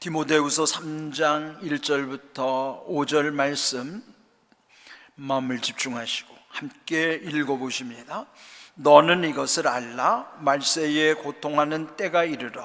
디모데후서 3장 1절부터 5절 말씀 마음을 집중하시고 함께 읽어 보십니다. 너는 이것을 알라 말세에 고통하는 때가 이르러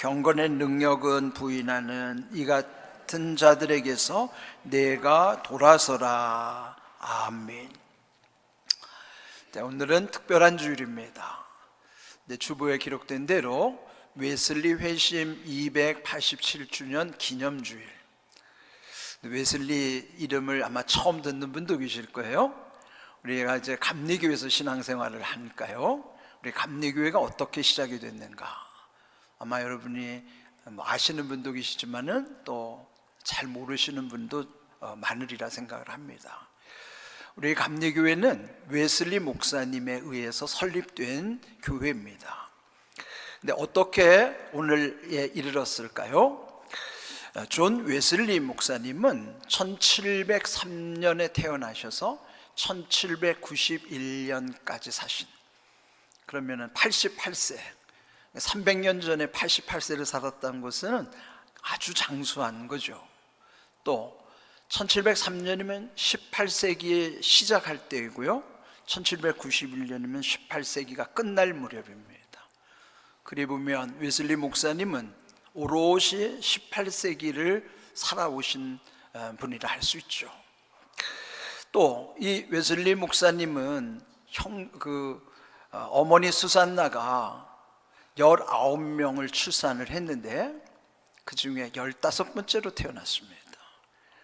경건의 능력은 부인하는 이 같은 자들에게서 내가 돌아서라 아멘. 네, 오늘은 특별한 주일입니다. 네, 주보에 기록된 대로 웨슬리 회심 287주년 기념주일. 네, 웨슬리 이름을 아마 처음 듣는 분도 계실 거예요. 우리가 이제 감리교에서 신앙생활을 하니까요. 우리 감리교회가 어떻게 시작이 됐는가? 아마 여러분이 뭐 아시는 분도 계시지만은 또 잘 모르시는 분도 어, 많으리라 생각을 합니다. 우리 감리교회는 웨슬리 목사님에 의해서 설립된 교회입니다. 근데 어떻게 오늘에 이르렀을까요? 어, 존 웨슬리 목사님은 1703년에 태어나셔서 1791년까지 사신 그러면은 88세 300년 전에 88세를 살았다는 것은 아주 장수한 거죠. 또 1703년이면 18세기에 시작할 때이고요. 1791년이면 18세기가 끝날 무렵입니다. 그리 보면 웨슬리 목사님은 오롯이 18세기를 살아오신 어, 분이라 할 수 있죠. 또 이 웨슬리 목사님은 형 그 어머니 수산나가 19명을 출산을 했는데 그 중에 15번째로 태어났습니다.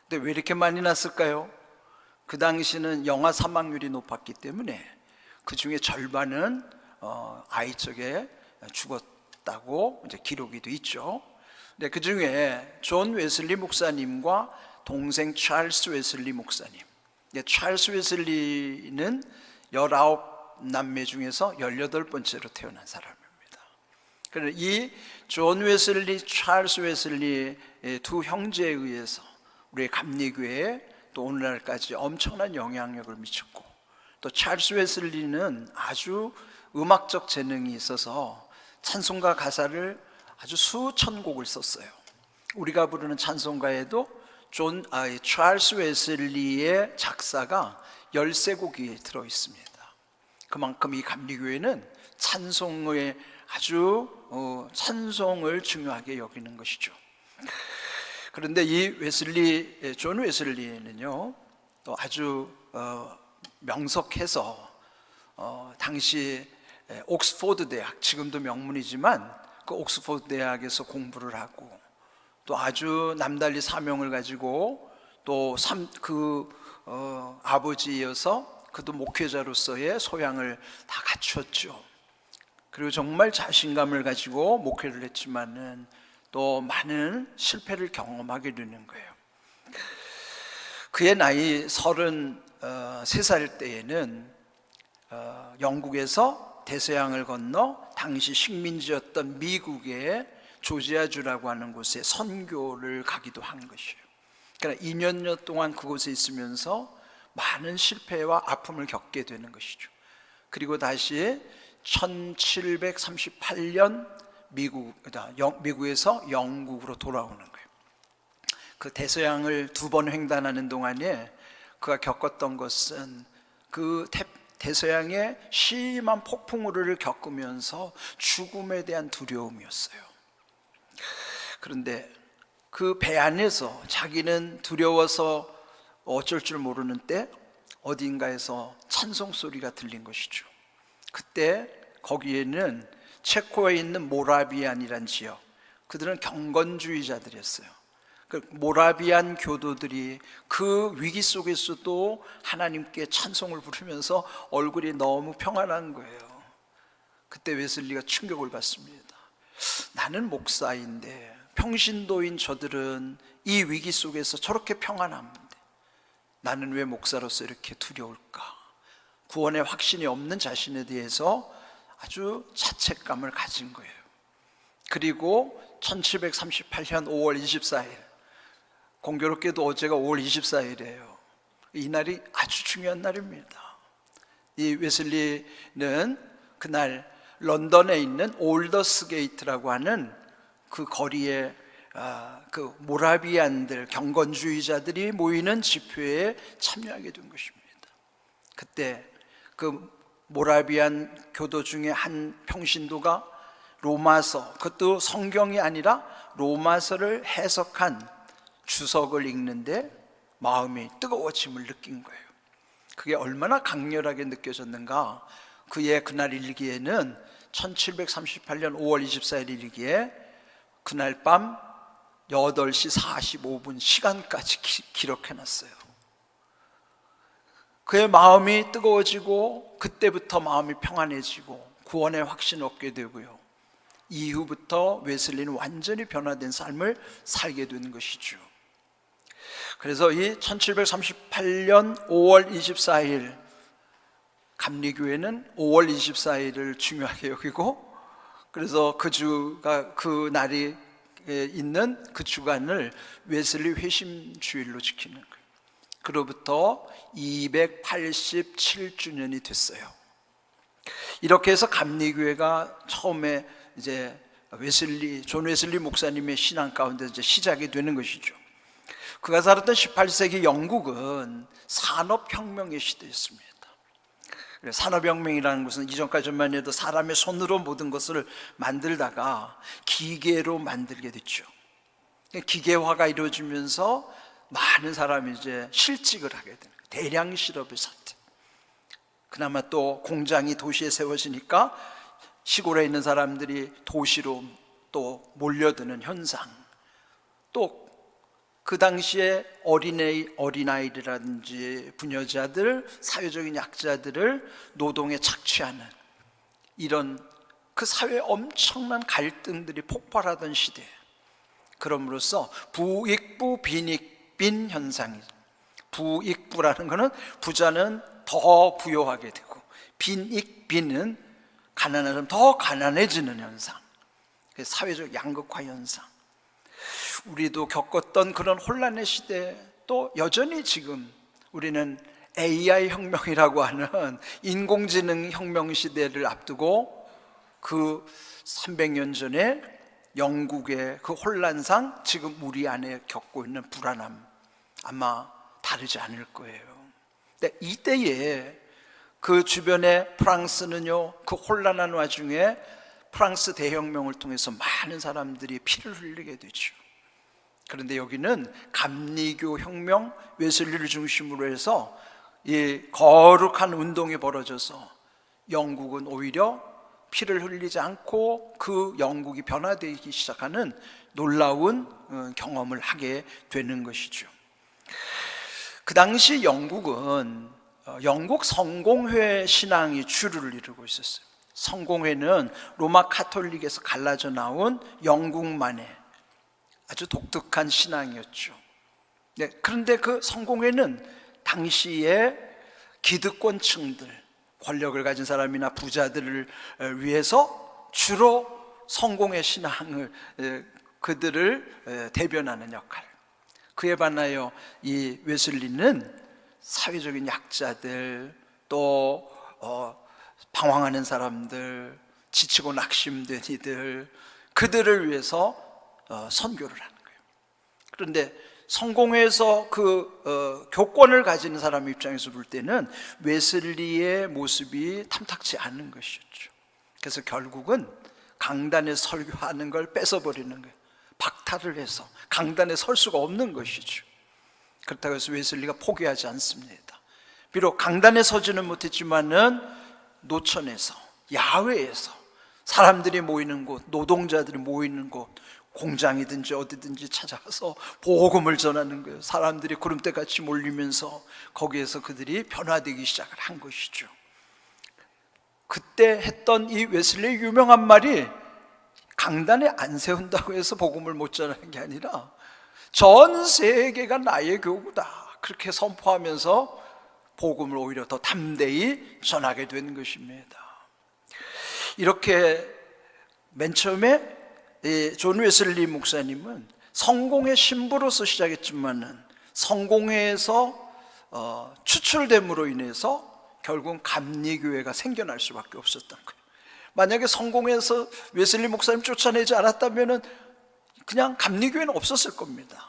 근데 왜 이렇게 많이 났을까요? 그 당시는 영아 사망률이 높았기 때문에 그 중에 절반은 어, 아이 쪽에 죽었다고 이제 기록이 돼 있죠. 근데 그 중에 존 웨슬리 목사님과 동생 찰스 웨슬리 목사님. 찰스 웨슬리는 19 남매 중에서 18번째로 태어난 사람입니다. 그래서 이존 웨슬리, 찰스 웨슬리의 두 형제에 의해서 우리 감리교회에 또 오늘날까지 엄청난 영향력을 미쳤고 또 찰스 웨슬리는 아주 음악적 재능이 있어서 찬송가 가사를 아주 수천 곡을 썼어요. 우리가 부르는 찬송가에도 존 아, 찰스 웨슬리의 작사가 13곡이 들어 있습니다. 그만큼 이 감리교회는 찬송의 아주 어, 찬송을 중요하게 여기는 것이죠. 그런데 이 웨슬리 존 웨슬리는요 또 아주 어, 명석해서 어, 당시 옥스포드 대학 지금도 명문이지만 그 옥스포드 대학에서 공부를 하고 또 아주 남달리 사명을 가지고 또그 어, 아버지여서 그도 목회자로서의 소양을 다 갖추었죠. 그리고 정말 자신감을 가지고 목회를 했지만은 또 많은 실패를 경험하게 되는 거예요. 그의 나이 33살 때에는 어, 영국에서 대서양을 건너 당시 식민지였던 미국의 조지아주라고 하는 곳에 선교를 가기도 한 것이에요. 그러니까 2년여 동안 그곳에 있으면서 많은 실패와 아픔을 겪게 되는 것이죠. 그리고 다시 1738년 미국, 미국에서 영국으로 돌아오는 거예요. 그 대서양을 두 번 횡단하는 동안에 그가 겪었던 것은 그 대서양의 심한 폭풍우를 겪으면서 죽음에 대한 두려움이었어요. 그런데 그 배 안에서 자기는 두려워서 어쩔 줄 모르는 때 어딘가에서 찬송 소리가 들린 것이죠. 그때 거기에는 체코에 있는 모라비안이란 지역 그들은 경건주의자들이었어요. 그 모라비안 교도들이 그 위기 속에서도 하나님께 찬송을 부르면서 얼굴이 너무 평안한 거예요. 그때 웨슬리가 충격을 받습니다. 나는 목사인데 평신도인 저들은 이 위기 속에서 저렇게 평안한데 나는 왜 목사로서 이렇게 두려울까? 구원의 확신이 없는 자신에 대해서 아주 자책감을 가진 거예요. 그리고 1738년 5월 24일 공교롭게도 어제가 5월 24일이에요. 이 날이 아주 중요한 날입니다. 이 웨슬리는 그날 런던에 있는 올더스 게이트라고 하는 그 거리에 아, 그 모라비안들 경건주의자들이 모이는 집회에 참여하게 된 것입니다. 그때 그 모라비안 교도 중에 한 평신도가 로마서 그것도 성경이 아니라 로마서를 해석한 주석을 읽는데 마음이 뜨거워짐을 느낀 거예요. 그게 얼마나 강렬하게 느껴졌는가? 그의 그날 일기에는 1738년 5월 24일 일기에 그날 밤 8시 45분 시간까지 기, 기록해 놨어요. 그의 마음이 뜨거워지고 그때부터 마음이 평안해지고 구원의 확신을 얻게 되고요. 이후부터 웨슬리는 완전히 변화된 삶을 살게 된 것이죠. 그래서 이 1738년 5월 24일 감리교회는 5월 24일을 중요하게 여기고 그래서 그 주가 그 날이 있는 그 주간을 웨슬리 회심 주일로 지키는 거예요. 그로부터 287주년이 됐어요. 이렇게 해서 감리교회가 처음에 이제 웨슬리 존 웨슬리 목사님의 신앙 가운데 이제 시작이 되는 것이죠. 그가 살았던 18세기 영국은 산업혁명의 시대였습니다. 산업혁명이라는 것은 이전까지만 해도 사람의 손으로 모든 것을 만들다가 기계로 만들게 됐죠. 기계화가 이루어지면서 많은 사람이 이제 실직을 하게 되는. 대량 실업의 사태. 그나마 또 공장이 도시에 세워지니까 시골에 있는 사람들이 도시로 또 몰려드는 현상. 또 그 당시에 어린애, 어린아이라든지 부녀자들, 사회적인 약자들을 노동에 착취하는 이런 그 사회에 엄청난 갈등들이 폭발하던 시대. 그럼으로써 부익부 빈익 빈 현상이 부익부라는 것은 부자는 더 부여하게 되고 빈익빈은 가난한 사람 더 가난해지는 현상. 사회적 양극화 현상. 우리도 겪었던 그런 혼란의 시대 또 여전히 지금 우리는 AI 혁명이라고 하는 인공지능 혁명 시대를 앞두고 그 300년 전에 영국의 그 혼란상 지금 우리 안에 겪고 있는 불안함 아마 다르지 않을 거예요. 근데 이때에 그 주변에 프랑스는요 그 혼란한 와중에 프랑스 대혁명을 통해서 많은 사람들이 피를 흘리게 되죠. 그런데 여기는 감리교 혁명 웨슬리를 중심으로 해서 이 거룩한 운동이 벌어져서 영국은 오히려 피를 흘리지 않고 그 영국이 변화되기 시작하는 놀라운 어, 경험을 하게 되는 것이죠. 그 당시 영국은 어, 영국 성공회 신앙이 주류를 이루고 있었어요. 성공회는 로마 카톨릭에서 갈라져 나온 영국만의 아주 독특한 신앙이었죠. 네, 그런데 그 성공회는 당시에 기득권층들, 권력을 가진 사람이나 부자들을 위해서 주로 성공의 신앙을 그들을 대변하는 역할. 그에 반하여 이 웨슬리는 사회적인 약자들 또 어, 방황하는 사람들, 지치고 낙심된 이들 그들을 위해서 어, 선교를 하는 거예요. 그런데 성공회에서 그 어, 교권을 가지는 사람 입장에서 볼 때는 웨슬리의 모습이 탐탁치 않은 것이었죠. 그래서 결국은 강단에 설교하는 걸 뺏어버리는 거예요. 박탈을 해서 강단에 설 수가 없는 것이죠. 그렇다고 해서 웨슬리가 포기하지 않습니다. 비록 강단에 서지는 못했지만은 노천에서 야외에서 사람들이 모이는 곳, 노동자들이 모이는 곳, 공장이든지 어디든지 찾아가서 복음을 전하는 거예요. 사람들이 구름대 같이 몰리면서 거기에서 그들이 변화되기 시작을 한 것이죠. 그때 했던 이 웨슬리의 유명한 말이 강단에 안 세운다고 해서 복음을 못 전하는 게 아니라 전 세계가 나의 교구다. 그렇게 선포하면서 복음을 오히려 더 담대히 전하게 된 것입니다. 이렇게 맨 처음에 이존 웨슬리 목사님은 성공의 신부로서 시작했지만은 성공회에서 어, 추출됨으로 인해서 결국은 감리교회가 생겨날 수밖에 없었던 거예요. 만약에 성공해서 웨슬리 목사님 쫓아내지 않았다면은 그냥 감리교회는 없었을 겁니다.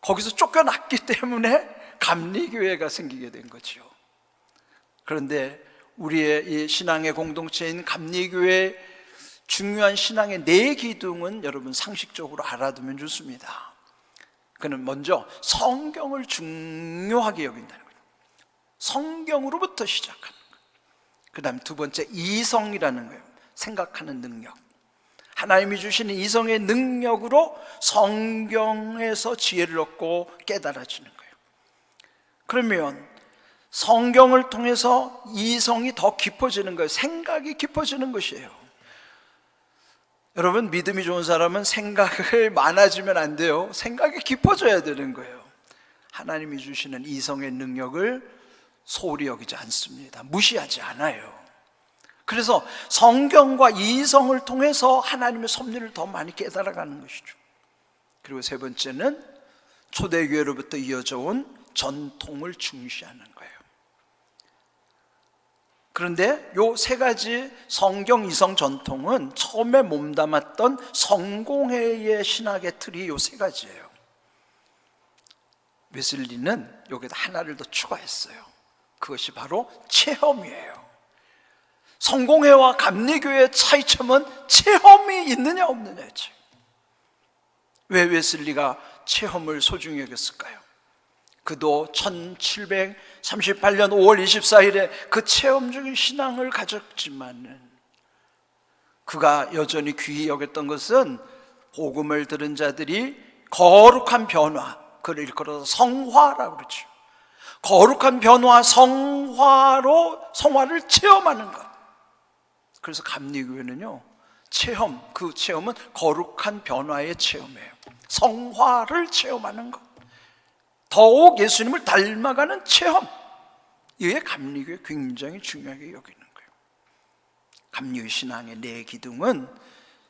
거기서 쫓겨났기 때문에 감리교회가 생기게 된 거죠. 그런데 우리의 이 신앙의 공동체인 감리교회 중요한 신앙의 네 기둥은 여러분 상식적으로 알아두면 좋습니다. 그는 먼저 성경을 중요하게 여긴다는 거예요. 성경으로부터 거예요. 그 다음 두 번째 이성이라는 거예요. 생각하는 능력. 하나님이 주시는 이성의 능력으로 성경에서 지혜를 얻고 깨달아지는 거예요. 그러면 성경을 통해서 이성이 더 깊어지는 거예요. 생각이 깊어지는 것이에요. 여러분, 믿음이 좋은 사람은 생각을 많아지면 안 돼요. 생각이 깊어져야 되는 거예요. 하나님이 주시는 이성의 능력을 소홀히 여기지 않습니다. 무시하지 않아요. 그래서 성경과 이성을 통해서 하나님의 섭리를 더 많이 깨달아가는 것이죠. 그리고 세 번째는 초대교회로부터 이어져 온 전통을 중시하는 거예요. 그런데 요 세 가지 성경 이성 전통은 처음에 몸담았던 성공회의 신학의 틀이 요 세 가지예요. 웨슬리는 여기다 하나를 더 추가했어요. 그것이 바로 체험이에요. 성공회와 감리교회의 차이점은 체험이 있느냐 없느냐지. 왜 웨슬리가 체험을 소중히 여겼을까요? 그도 1738년 5월 24일에 그 체험적인 신앙을 가졌지만은 그가 여전히 귀히 여겼던 것은 복음을 들은 자들이 거룩한 변화, 그를 일컬어서 성화라고 그러죠. 거룩한 변화, 성화로 성화를 체험하는 것. 그래서 감리교회는요, 체험, 그 체험은 거룩한 변화의 체험이에요. 성화를 체험하는 것. 더욱 예수님을 닮아가는 체험. 이게 감리교회 굉장히 중요하게 여기는 거예요. 감리교 신앙의 네 기둥은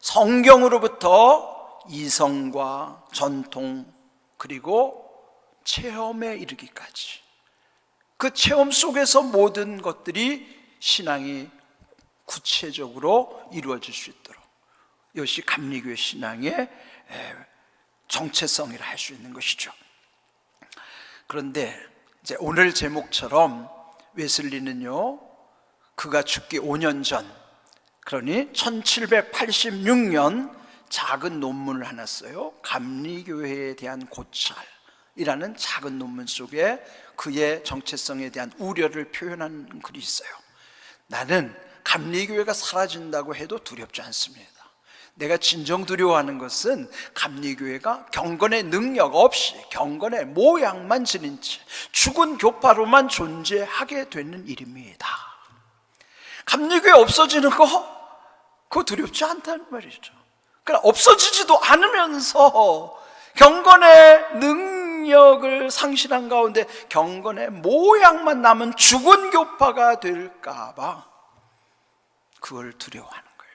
성경으로부터 이성과 전통 그리고 체험에 이르기까지 그 체험 속에서 모든 것들이 신앙이 구체적으로 이루어질 수 있도록 이것이 감리교회 신앙의 정체성이라 할 수 있는 것이죠. 그런데 이제 오늘 제목처럼 웨슬리는요, 그가 죽기 5년 전, 그러니 1786년 작은 논문을 하나 써요. 감리교회에 대한 고찰이라는 작은 논문 속에 그의 정체성에 대한 우려를 표현한 글이 있어요. 나는 감리교회가 사라진다고 해도 두렵지 않습니다. 내가 진정 두려워하는 것은 감리교회가 경건의 능력 없이 경건의 모양만 지닌 채 죽은 교파로만 존재하게 되는 일입니다. 감리교회 없어지는 거 그거 두렵지 않다는 말이죠. 그러나 없어지지도 않으면서 경건의 능 력을 상실한 가운데 경건의 모양만 남은 죽은 교파가 될까봐 그걸 두려워하는 거예요.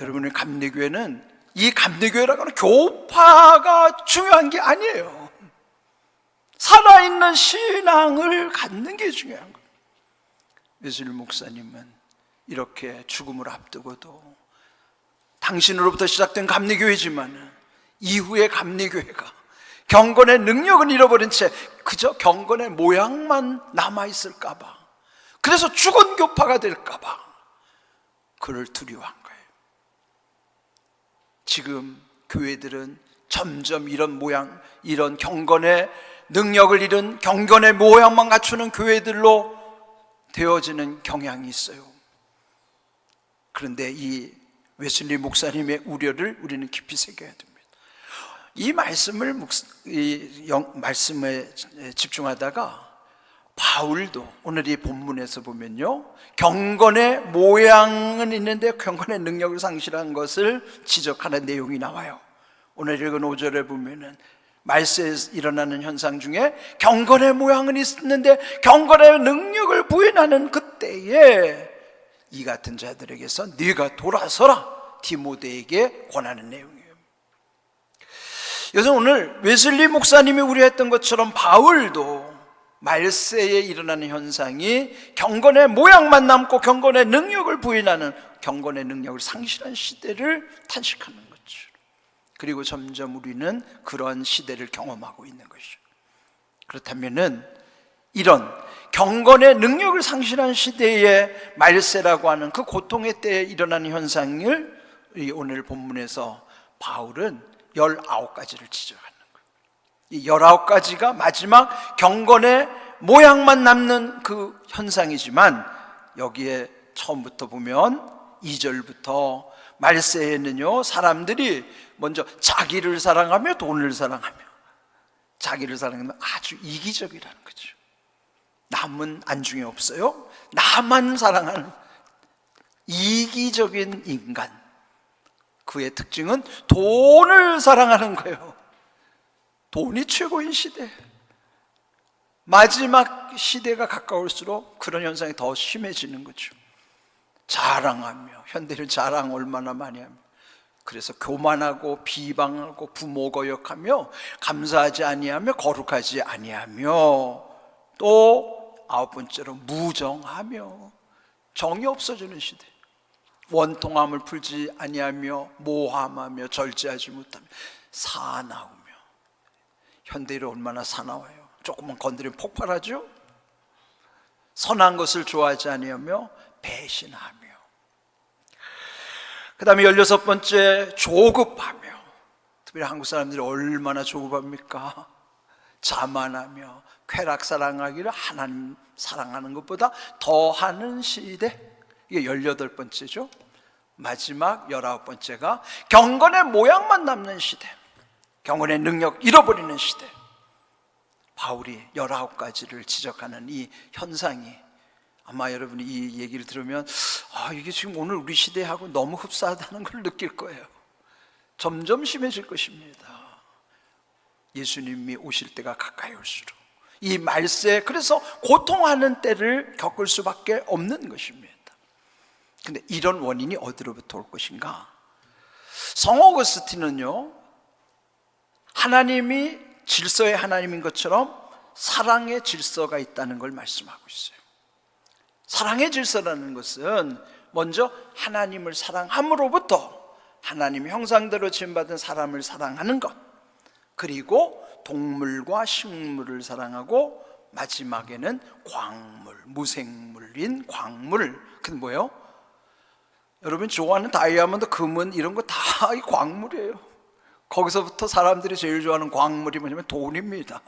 여러분의 감리교회는 이 감리교회라고 하는 교파가 중요한 게 아니에요. 살아있는 신앙을 갖는 게 중요한 거예요. 외술 목사님은 이렇게 죽음을 앞두고도 당신으로부터 시작된 감리교회지만 이후의 감리교회가 경건의 능력은 잃어버린 채 그저 경건의 모양만 남아있을까봐 그래서 죽은 교파가 될까봐 그를 두려워한 거예요. 지금 교회들은 점점 이런 모양, 이런 경건의 능력을 잃은 경건의 모양만 갖추는 교회들로 되어지는 경향이 있어요. 그런데 이 웨슬리 목사님의 우려를 우리는 깊이 새겨야 됩니다. 이 말씀을 이 영, 말씀에 집중하다가 바울도 오늘 이 본문에서 보면요. 경건의 모양은 있는데 경건의 능력을 상실한 것을 지적하는 내용이 나와요. 오늘 읽은 5절에 보면은 말세에 일어나는 현상 중에 경건의 모양은 있는데 경건의 능력을 부인하는 그때에 이 같은 자들에게서 네가 돌아서라 디모데에게 권하는 내용이에요. 여기서 오늘 웨슬리 목사님이 우려했던 것처럼 바울도 말세에 일어나는 현상이 경건의 모양만 남고 경건의 능력을 부인하는 경건의 능력을 상실한 시대를 탄식하는 거죠. 그리고 점점 우리는 그런 시대를 경험하고 있는 것이죠. 그렇다면은 이런 경건의 능력을 상실한 시대의 말세라고 하는 그 고통의 때에 일어나는 현상을 이 오늘 본문에서 바울은 19가지를 지적하는 거예요. 이 19가지가 마지막 경건의 모양만 남는 그 현상이지만 여기에 처음부터 보면 2절부터 말세에는요 사람들이 먼저 자기를 사랑하며 돈을 사랑하며 자기를 사랑하면 아주 이기적이라는 거죠. 남은 안중에 없어요. 나만 사랑하는 이기적인 인간. 그의 특징은 돈을 사랑하는 거예요. 돈이 최고인 시대. 마지막 시대가 가까울수록 그런 현상이 더 심해지는 거죠. 자랑하며 현대는 자랑 얼마나 많이 하며 그래서 교만하고 비방하고 부모 거역하며 감사하지 아니하며 거룩하지 아니하며 또 아홉 번째로 무정하며 정이 없어지는 시대. 원통함을 풀지 아니하며 모함하며 절제하지 못하며 사나우며 현대인이 얼마나 사나워요. 조금만 건드리면 폭발하죠. 선한 것을 좋아하지 아니하며 배신하며 그 다음에 열여섯 번째 조급하며 특별히 한국 사람들이 얼마나 조급합니까? 자만하며 쾌락 사랑하기를 하나님 사랑하는 것보다 더 하는 시대 이게 열여덟 번째죠 마지막 열아홉 번째가 경건의 모양만 남는 시대 경건의 능력 잃어버리는 시대 바울이 열아홉 가지를 지적하는 이 현상이 아마 여러분이 이 얘기를 들으면 아 이게 지금 오늘 우리 시대하고 너무 흡사하다는 걸 느낄 거예요. 점점 심해질 것입니다. 예수님이 오실 때가 가까이 올수록 이 말세 그래서 고통하는 때를 겪을 수밖에 없는 것입니다. 근데 이런 원인이 어디로부터 올 것인가? 성 어거스틴은요 하나님이 질서의 하나님인 것처럼 사랑의 질서가 있다는 걸 말씀하고 있어요. 사랑의 질서라는 것은 먼저 하나님을 사랑함으로부터 하나님 형상대로 지음받은 사람을 사랑하는 것 그리고 동물과 식물을 사랑하고 마지막에는 광물, 무생물인 광물 그게 뭐예요? 여러분 좋아하는 다이아몬드, 금은 이런 거 다 이 광물이에요 거기서부터 사람들이 제일 좋아하는 광물이 뭐냐면 돈입니다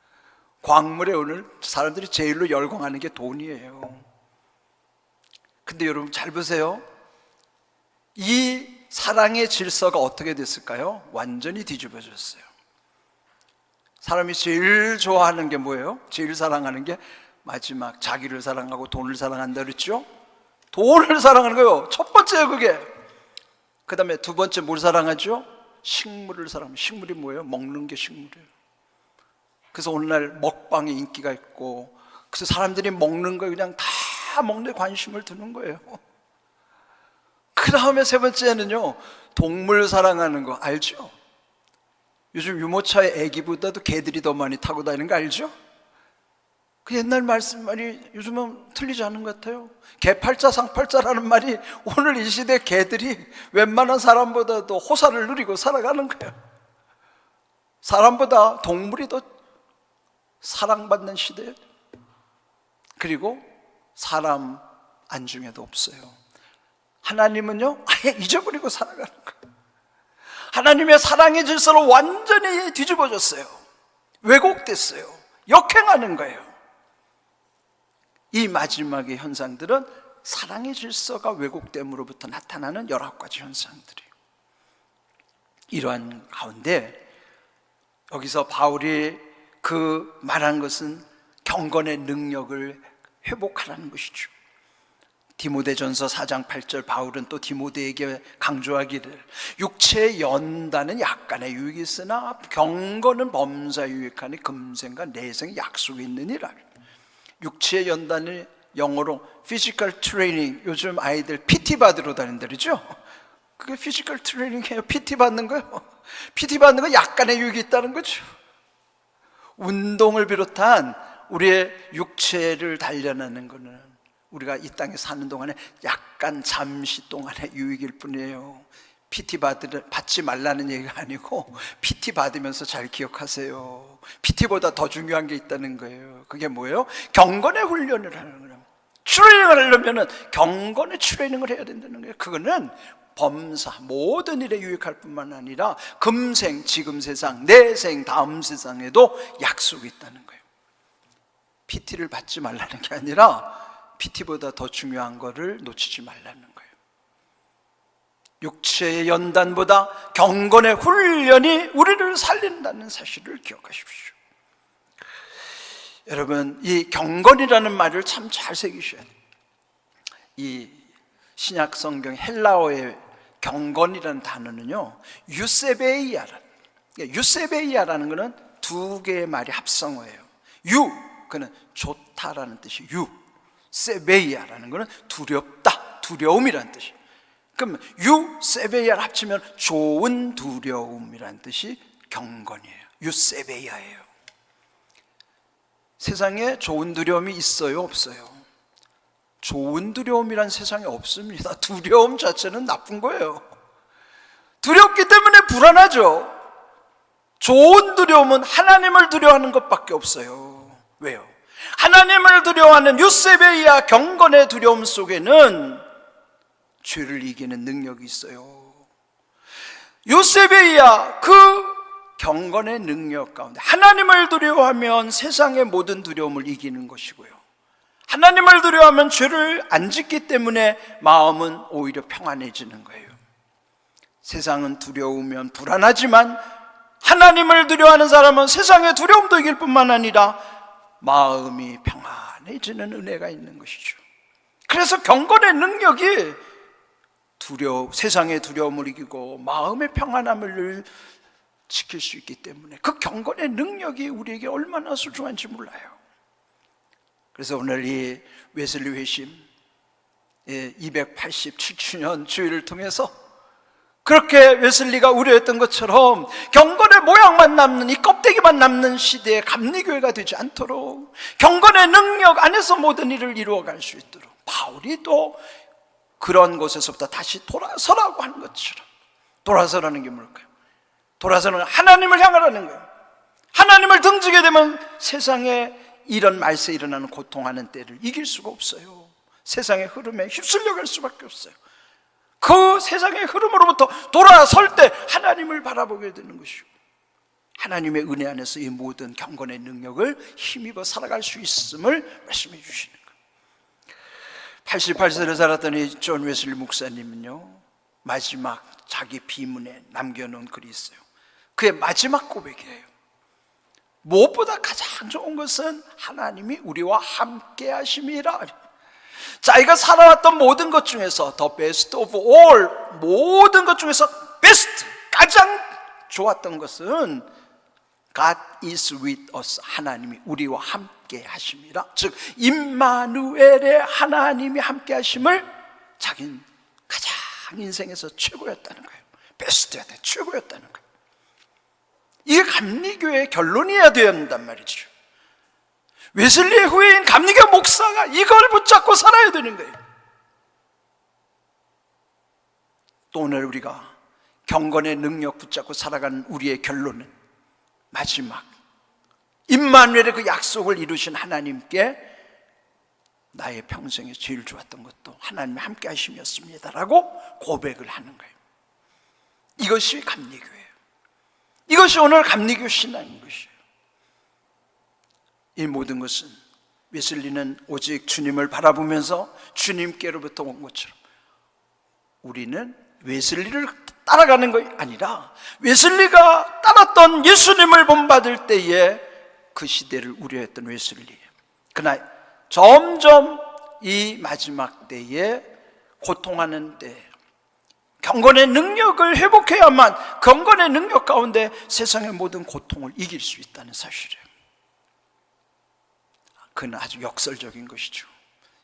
광물에 오늘 사람들이 제일로 열광하는 게 돈이에요 근데 여러분 잘 보세요. 이 사랑의 질서가 어떻게 됐을까요? 완전히 뒤집어졌어요. 사람이 제일 좋아하는 게 뭐예요? 제일 사랑하는 게 마지막 자기를 사랑하고 돈을 사랑한다 그랬죠? 돈을 사랑하는 거요. 첫 번째예요, 그게. 그 다음에 두 번째 뭘 사랑하죠? 식물을 사랑하면 식물이 뭐예요? 먹는 게 식물이에요. 그래서 오늘날 먹방에 인기가 있고 그래서 사람들이 먹는 거 그냥 다 먹는 데 관심을 두는 거예요. 그 다음에 세 번째는요, 동물 사랑하는 거 알죠? 요즘 유모차에 애기보다도 개들이 더 많이 타고 다니는 거 알죠? 그 옛날 말씀 말이 요즘은 틀리지 않은 것 같아요. 개팔자 상팔자라는 말이 오늘 이 시대 개들이 웬만한 사람보다도 호사를 누리고 살아가는 거예요. 사람보다 동물이 더 사랑받는 시대예요. 그리고 사람 안중에도 없어요. 하나님은요, 아예 잊어버리고 살아가는 거예요. 하나님의 사랑의 질서로 완전히 뒤집어졌어요. 왜곡됐어요. 역행하는 거예요. 이 마지막의 현상들은 사랑의 질서가 왜곡됨으로부터 나타나는 열아홉 가지 현상들이에요. 이러한 가운데 여기서 바울이 그 말한 것은 경건의 능력을 회복하라는 것이죠. 디모데전서 4장 8절 바울은 또 디모데에게 강조하기를 육체의 연단은 약간의 유익이 있으나 경건은 범사 유익하니 금생과 내생의 약속이 있느니라. 육체의 연단을 영어로 physical training 요즘 아이들 PT 받으러 다닌다죠. 그게 physical training이에요. PT 받는 거요. PT 받는 거 약간의 유익이 있다는 거죠. 운동을 비롯한 우리의 육체를 단련하는 것은 우리가 이 땅에 사는 동안에 약간 잠시 동안의 유익일 뿐이에요. PT 받지 말라는 얘기가 아니고 PT 받으면서 잘 기억하세요. PT보다 더 중요한 게 있다는 거예요. 그게 뭐예요? 경건의 훈련을 하는 거예요. 트레이닝을 하려면 경건의 트레이닝을 해야 된다는 거예요. 그거는 범사 모든 일에 유익할 뿐만 아니라 금생 지금 세상 내생 다음 세상에도 약속이 있다는 거예요. PT를 받지 말라는 게 아니라 PT보다 더 중요한 거를 놓치지 말라는. 육체의 연단보다 경건의 훈련이 우리를 살린다는 사실을 기억하십시오. 여러분, 이 경건이라는 말을 참 잘 새기셔야 돼요. 이 신약 성경 헬라어의 경건이라는 단어는요, 유세베이아라는, 유세베이아라는 것은 두 개의 말이 합성어예요. 유, 그는 좋다라는 뜻이 유. 세베이아라는 것은 두렵다, 두려움이라는 뜻이. 그럼 유 세베이아를 합치면 좋은 두려움이라는 뜻이 경건이에요. 유 세베이아예요. 세상에 좋은 두려움이 있어요, 없어요? 좋은 두려움이란 세상에 없습니다. 두려움 자체는 나쁜 거예요. 두렵기 때문에 불안하죠. 좋은 두려움은 하나님을 두려워하는 것밖에 없어요. 왜요? 하나님을 두려워하는 유세베이아 경건의 두려움 속에는 죄를 이기는 능력이 있어요. 요세베이야 그 경건의 능력 가운데 하나님을 두려워하면 세상의 모든 두려움을 이기는 것이고요. 하나님을 두려워하면 죄를 안 짓기 때문에 마음은 오히려 평안해지는 거예요. 세상은 두려우면 불안하지만 하나님을 두려워하는 사람은 세상의 두려움도 이길 뿐만 아니라 마음이 평안해지는 은혜가 있는 것이죠. 그래서 경건의 능력이 두려 세상의 두려움을 이기고 마음의 평안함을 지킬 수 있기 때문에 그 경건의 능력이 우리에게 얼마나 소중한지 몰라요. 그래서 오늘 이 웨슬리 회심 287주년 주일을 통해서 그렇게 웨슬리가 우려했던 것처럼 경건의 모양만 남는 이 껍데기만 남는 시대의 감리교회가 되지 않도록 경건의 능력 안에서 모든 일을 이루어갈 수 있도록 바울이 또 그런 곳에서부터 다시 돌아서라고 하는 것처럼 돌아서라는 게 뭘까요? 돌아서는 하나님을 향하라는 거예요. 하나님을 등지게 되면 세상에 이런 말세 일어나는 고통하는 때를 이길 수가 없어요. 세상의 흐름에 휩쓸려 갈 수밖에 없어요. 그 세상의 흐름으로부터 돌아설 때 하나님을 바라보게 되는 것이고 하나님의 은혜 안에서 이 모든 경건의 능력을 힘입어 살아갈 수 있음을 말씀해 주시는 88세를 살았던 이존 웨슬리 목사님은요 마지막 자기 비문에 남겨놓은 글이 있어요. 그의 마지막 고백이에요. 무엇보다 가장 좋은 것은 하나님이 우리와 함께 하심이라. 자기가 살아왔던 모든 것 중에서 the best of all 모든 것 중에서 best 가장 좋았던 것은 God is with us. 하나님이 우리와 함께 하심이라 즉 임마누엘의 하나님이 함께 하심을 자기는 가장 인생에서 최고였다는 거예요. 베스트였다 최고였다는 거예요. 이게 감리교의 결론이어야 된단 말이죠. 웨슬리의 후예인 감리교 목사가 이걸 붙잡고 살아야 되는 거예요. 또 오늘 우리가 경건의 능력 붙잡고 살아가는 우리의 결론은 마지막 임마누엘의 그 약속을 이루신 하나님께 나의 평생에 제일 좋았던 것도 하나님이 함께 하심이었습니다라고 고백을 하는 거예요. 이것이 감리교예요. 이것이 오늘 감리교 신앙인 것이에요. 이 모든 것은 웨슬리는 오직 주님을 바라보면서 주님께로부터 온 것처럼 우리는 웨슬리를 따라가는 것이 아니라 웨슬리가 따랐던 예수님을 본받을 때에 그 시대를 우려했던 웨슬리 그러나 점점 이 마지막 때에 고통하는 때 경건의 능력을 회복해야만 경건의 능력 가운데 세상의 모든 고통을 이길 수 있다는 사실이에요. 그는 아주 역설적인 것이죠.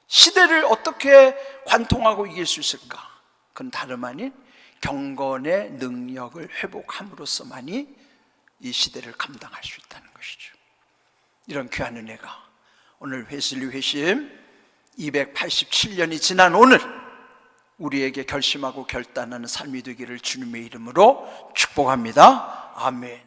시대를 어떻게 관통하고 이길 수 있을까? 그건 다름 아닌 경건의 능력을 회복함으로써만이 이 시대를 감당할 수 있다는 것이죠. 이런 귀한 은혜가 오늘 회슬리 회심 287년이 지난 오늘 우리에게 결심하고 결단하는 삶이 되기를 주님의 이름으로 축복합니다. 아멘.